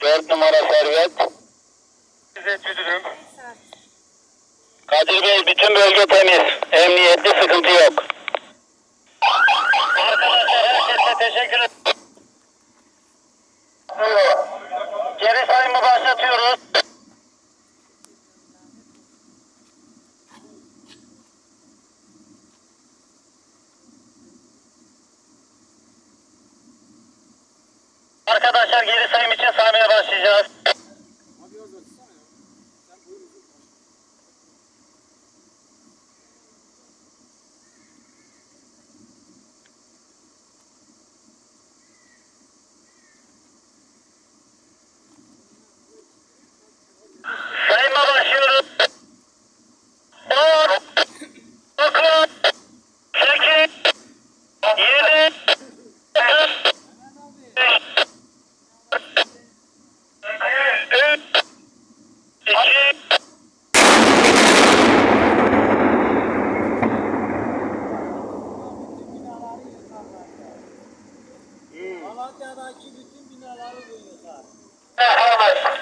Dört numara servet. Evet müdürüm. Kadir Bey bütün bölge temiz. Emniyetli sıkıntı yok. Arkadaşlar teşekkür ederim. Geri sayımı başlatıyoruz. Arkadaşlar geri sayım için saymaya başlayacağız. Sayıma başlıyoruz. Malatya'daki bütün binaları duyuyorlar. Herkesin